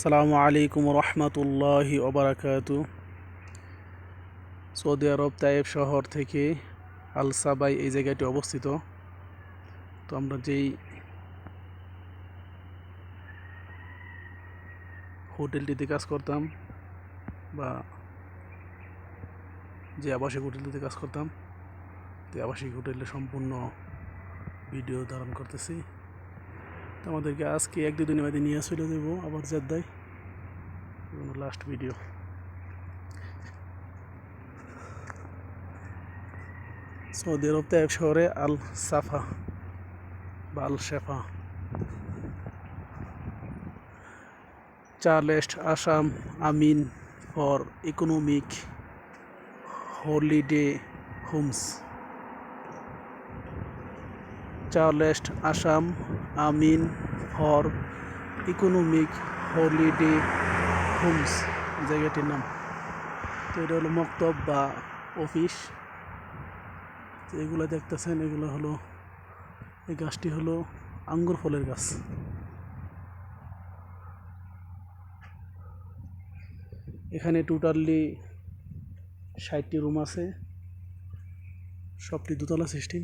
সালামু আলাইকুম রহমতুল্লাহি ওবরাকাত। সৌদি আরব তায়েব শহর থেকে আল সাবাই এই জায়গাটি অবস্থিত। তো আমরা যেই হোটেলটিতে কাজ করতাম বা যে আবাসিক হোটেলটিতে কাজ করতাম, তো আবাসিক হোটেলের সম্পূর্ণ ভিডিও ধারণ করতেছি। তো আমাদেরকে আজকে এক দুদিনের মধ্যে নিয়ে চলে যাব আবার জেদ্দায়। লাস্ট ভিডিও সৌদি আরব তাইব শহরে আল সাফা বা আল শেফা। চার্লেস্ট, আসাম, আমিন ফর ইকোনমিক হলিডে হোমস। চার্লেস্ট, আসাম, আমিন ফর ইকোনমিক হলিডে হোমস জায়গাটির নাম। তো এটা হলো মক্তব বা অফিস তো এগুলো দেখতেছেন, এগুলো হলো, এই গাছটি হলো আঙ্গুর ফলের গাছ। এখানে টোটালি ষাটটি রুম আছে। সবটি দোতলা সিস্টেম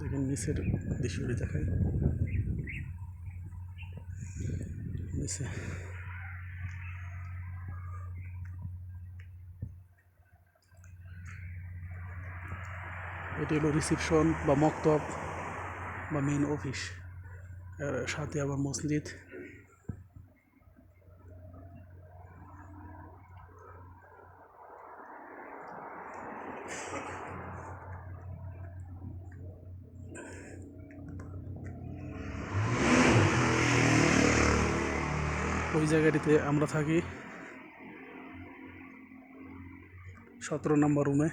দেখেন নিচের দৃশ্যটি নিচে। এটি হলো রিসিপশন বা মক্তব বা মেন অফিস এর সাথে আবার মসজিদ। ওই জায়গাটিতে আমরা থাকি। সতেরো নম্বর রুমে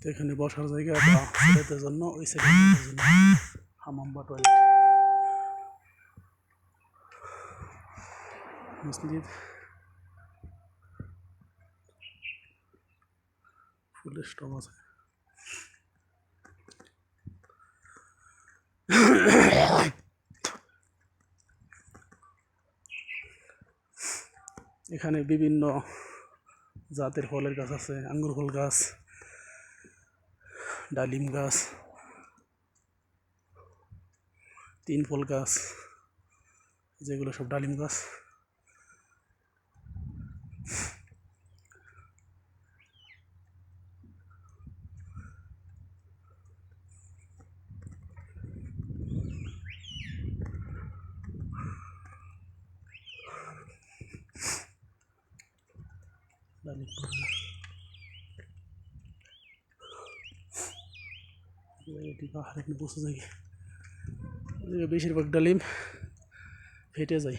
তো এখানে বসার জায়গা বা ছেলেদের জন্য, ওই জন্য। হামাম বা টয়লেট মসজিদ। ফুলের স্টপ আছে। এখানে বিভিন্ন জাতের ফলের গাছ আছে, আঙ্গুর ফল গাছ, ডালিম গাছ, তিন ফল গাছ, যেগুলো সব ডালিম গাছ ডালিম ফল গাছ এটি পাহাড় এখানে বসে যায় বেশিরভাগ ডালিম ফেটে যায়।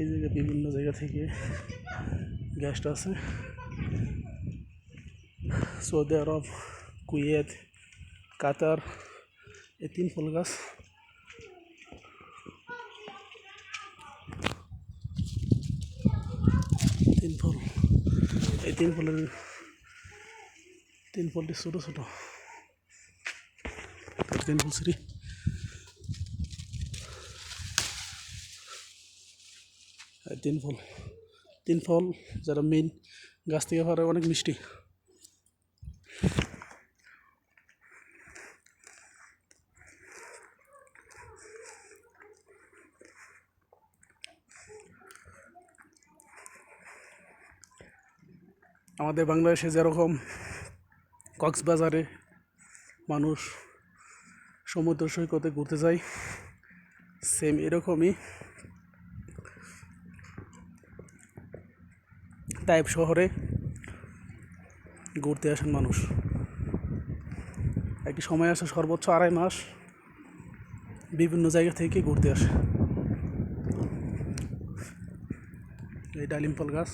এই জায়গায় বিভিন্ন জায়গা থেকে গ্যাসটা আছে। সৌদি আরব, কুয়েত, কাতার, এই তিন ফল গাছ তিন ফল এই তিন ফলের তিন ফলটি ছোটো ছোটো। তিন ফল সিঁড়ি। তিন ফল তিন ফল যারা মেইন গাছ থেকে পারে অনেক মিষ্টি। আমাদের বাংলাদেশে যেরকম কক্সবাজারে মানুষ সমুদ্র সৈকতে ঘুরতে যায় সেম এরকমই টাইপ শহরে ঘুরতে আসেন মানুষ। একটি সময় আসে সর্বোচ্চ আড়াই মাস বিভিন্ন জায়গা থেকে ঘুরতে আসে। এই ডালিম ফল গাছ।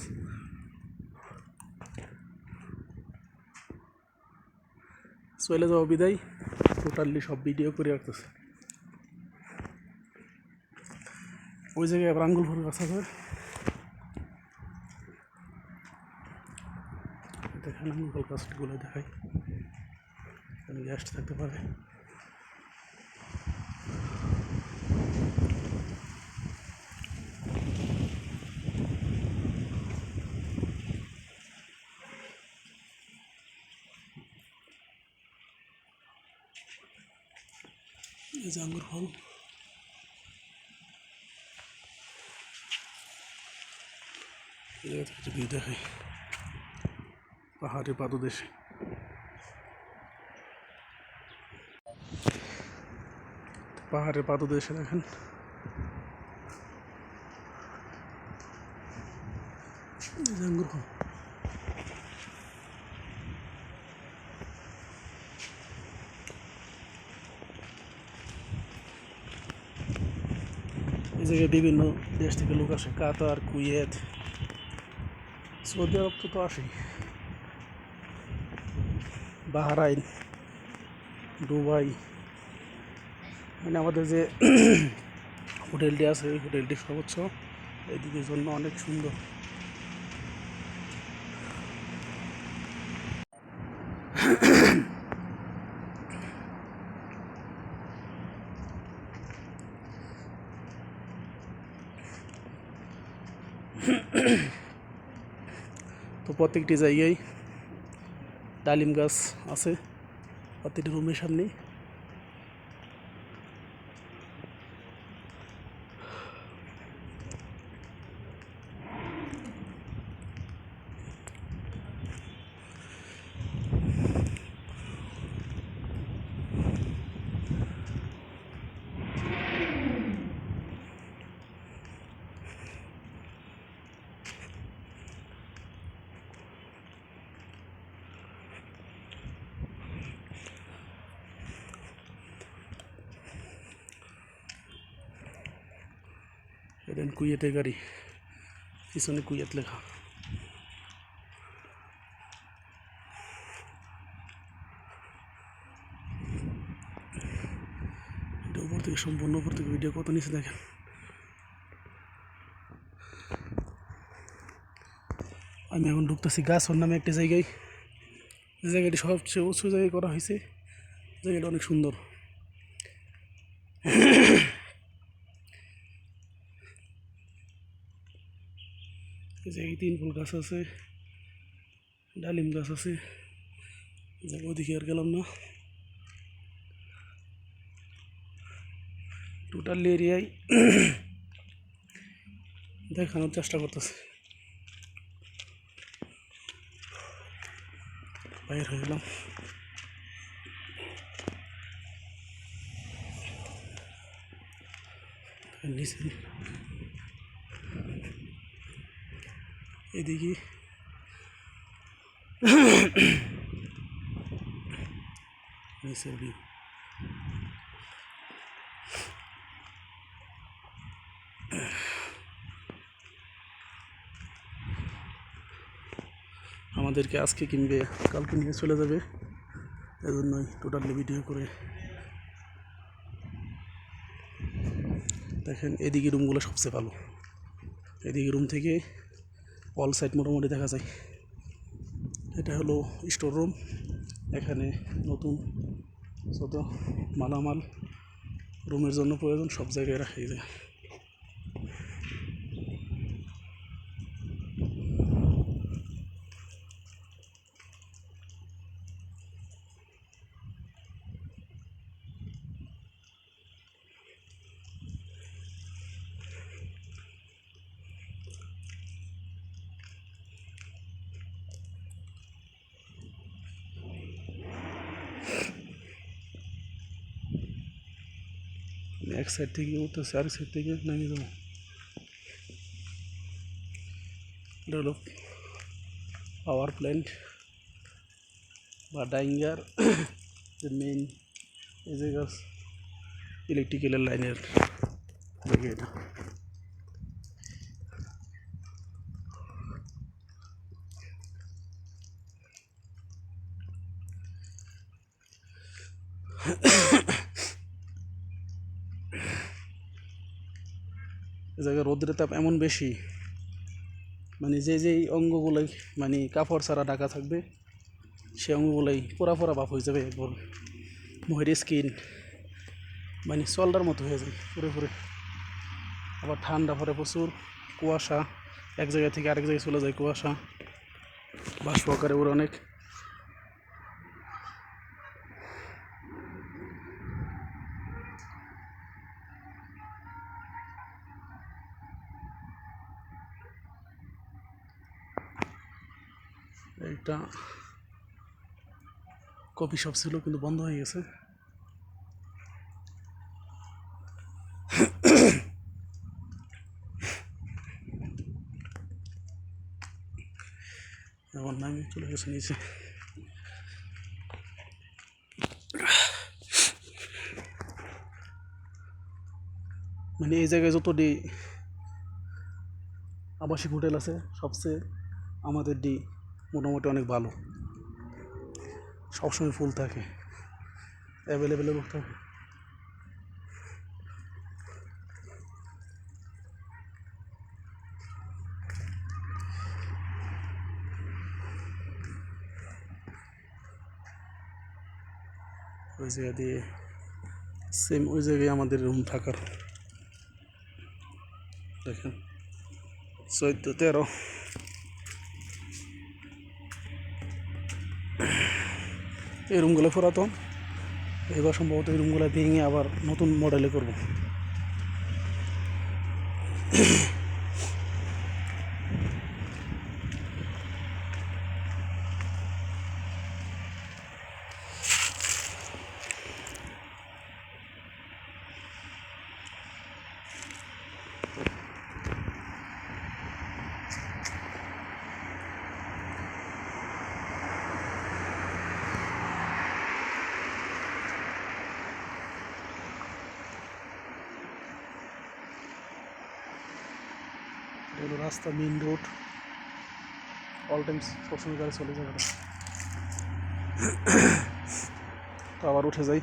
চলে যাওয়া বিদায়। টোটালি সব ভিডিও করে রাখতেছে। ওই জায়গায় আবার আঙ্গুল ফুল গাছ আছে দেখেন আঙ্গুল গাছগুলো দেখাই। গ্যাস থাকতে পারে। এই যে আঙ্গুর ফল। যদি দেখাই। পাহাড়ি পাদদেশে। পাহাড়ের পাদদেশে দেখেন। আঙ্গুর ফল। জায়গায় বিভিন্ন দেশ থেকে লোক আসে, কাতার, কুয়েত, সৌদি আরব তো তো আসেই। বাহারাইন, দুবাই মানে আমাদের যে হোটেলটি আছে, ওই হোটেলটি সর্বোচ্চ। এদিকের জন্য অনেক সুন্দর তো প্রত্যেকটি জায়গায় ডালিম গাছ আছে প্রত্যেকটি রুমের সামনেই। এদেন কুয়েতে গাড়ি পিছনে কুয়েত লেখা এটা উপর থেকে সম্পূর্ণ উপর থেকে ভিডিও কত নিচে দেখেন আমি এখন ঢুকতেছি গাছর নামে একটা জায়গায় জায়গাটি সবচেয়ে উঁচু জায়গায় করা হয়েছে জায়গাটা অনেক সুন্দর এই জায়গায় তিন ফুল গাছ আছে ডালিম গাছ আছে এই জায়গায় ওদিকে আর গেলাম না টোটাল এরিয়ায় দেখানোর চেষ্টা করতেছে বাইর হয়ে গেলাম নিচে এদিকে। আমাদেরকে আজকে কিনবে, কালকে নিয়ে চলে যাবে। এজন্যই টোটালি ভিডিও করে। দেখেন, এদিকে রুমগুলো সবচেয়ে ভালো। এদিকে রুম থেকে অল সাইড মোটামুটি দেখা যায়। এটা হলো স্টোর রুম। এখানে নতুন যত মালামাল রুমের জন্য প্রয়োজন সব জায়গায় রাখা যায়। আমি এক সাইড থেকে উঠতেছি আরেক সাইড থেকে নামিয়ে দেবো এটা হলো পাওয়ার প্ল্যান্ট বা ডাইঙ্গার যে মেইন এই জায়গা ইলেকট্রিক্যালের লাইনের জায়গা এটা জায়গায় রোদ্রের তাপ এমন বেশি মানে যে যেই অঙ্গগুলোই মানে কাপড় ছাড়া ঢাকা থাকবে সে অঙ্গগুলোই পোড়া পোড়া ভাব হয়ে যাবে একবার। মুখের স্কিন মানে চলটার মতো হয়ে যায় পুরে পুরে। আবার ঠান্ডা পরে প্রচুর কুয়াশা, এক জায়গা থেকে আরেক জায়গায় চলে যায় কুয়াশা। বাষ্প আকারে ওর অনেক। এইটা কফি শপ ছিল, কিন্তু বন্ধ হয়ে গেছে। আমার নামে চলে গেছে নিচে। মানে এই জায়গায় যতটি আবাসিক হোটেল আছে, সবচেয়ে আমাদের ডি মোটামুটি অনেক ভালো। সবসময় ফুল থাকে। অ্যাভেলেবেল লোক থাকে ওই জায়গা দিয়ে সেম ওই জায়গায় আমাদের রুম থাকার। দেখেন। চোদ্দ, তেরো। এই রুমগুলো পুরাতন। এবার সম্ভবত এই রুমগুলো ভেঙে আবার নতুন মডেলে করব। হলো রাস্তা মেইন রোড অল টাইম সবসময় গাড়ি চলে যায়। তো আবার উঠে যাই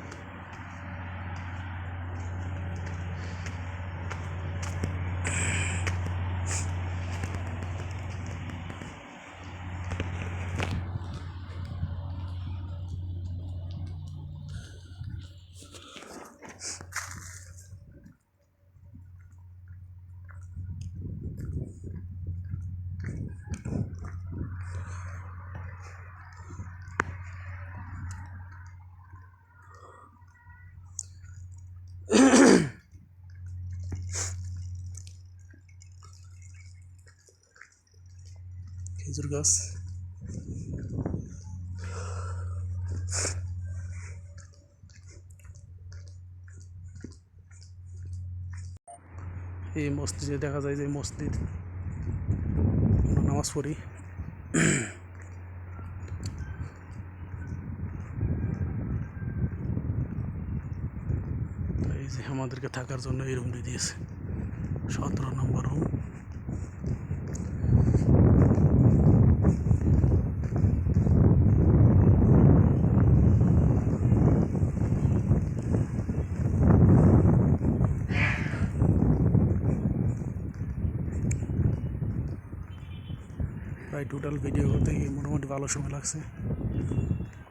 খেজুর গাছ এই মসজিদে দেখা যায় যে মসজিদ নামাজ পড়ি। এই যে আমাদেরকে থাকার জন্য এই রুমটি দিয়েছে। সতেরো নম্বর রুম টোটাল ভিডিও করতে গিয়ে মোটামুটি ভালো সময় লাগছে।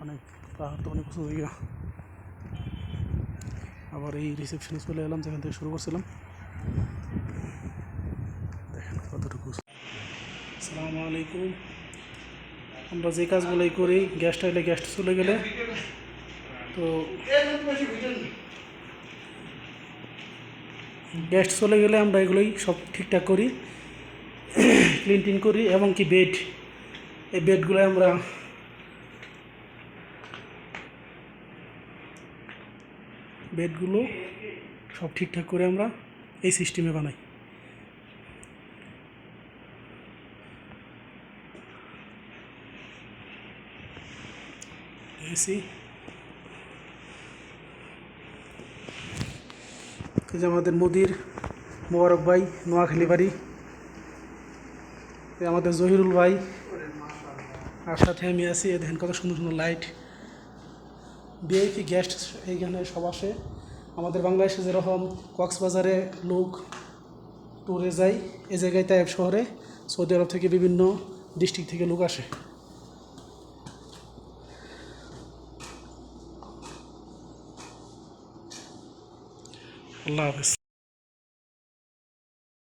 অনেক পাহাড় তো অনেক উঁচু জায়গা আবার এই রিসেপশনে চলে এলাম, যেখান থেকে শুরু করছিলাম। দেখেন কতটুকু। আসসালামু আলাইকুম। আমরা যে কাজগুলোই করি গ্যাসটা এলে গ্যাসটা চলে গেলে। তো গ্যাস চলে গেলে আমরা এগুলোই সব ঠিকঠাক করি। ক্লিন টিন করি এবং কি বেড এই বেডগুলো আমরা বেডগুলো সব ঠিকঠাক করে আমরা এই সিস্টেমে বানাই। এসি আমাদের মোদির মোবারক ভাই, নোয়াখালী বাড়ি। আমাদের জহিরুল ভাই, আর সাথে আমি আছি এ কত সুন্দর সুন্দর লাইট ভিআইপি গেস্ট এইখানে সব আসে। আমাদের বাংলাদেশে যেরকম কক্সবাজারে লোক ট্যুরে যায়, এ জায়গায় তাইব শহরে, সৌদি আরব থেকে বিভিন্ন ডিস্ট্রিক্ট থেকে লোক আসে। আল্লাহ হাফিজ।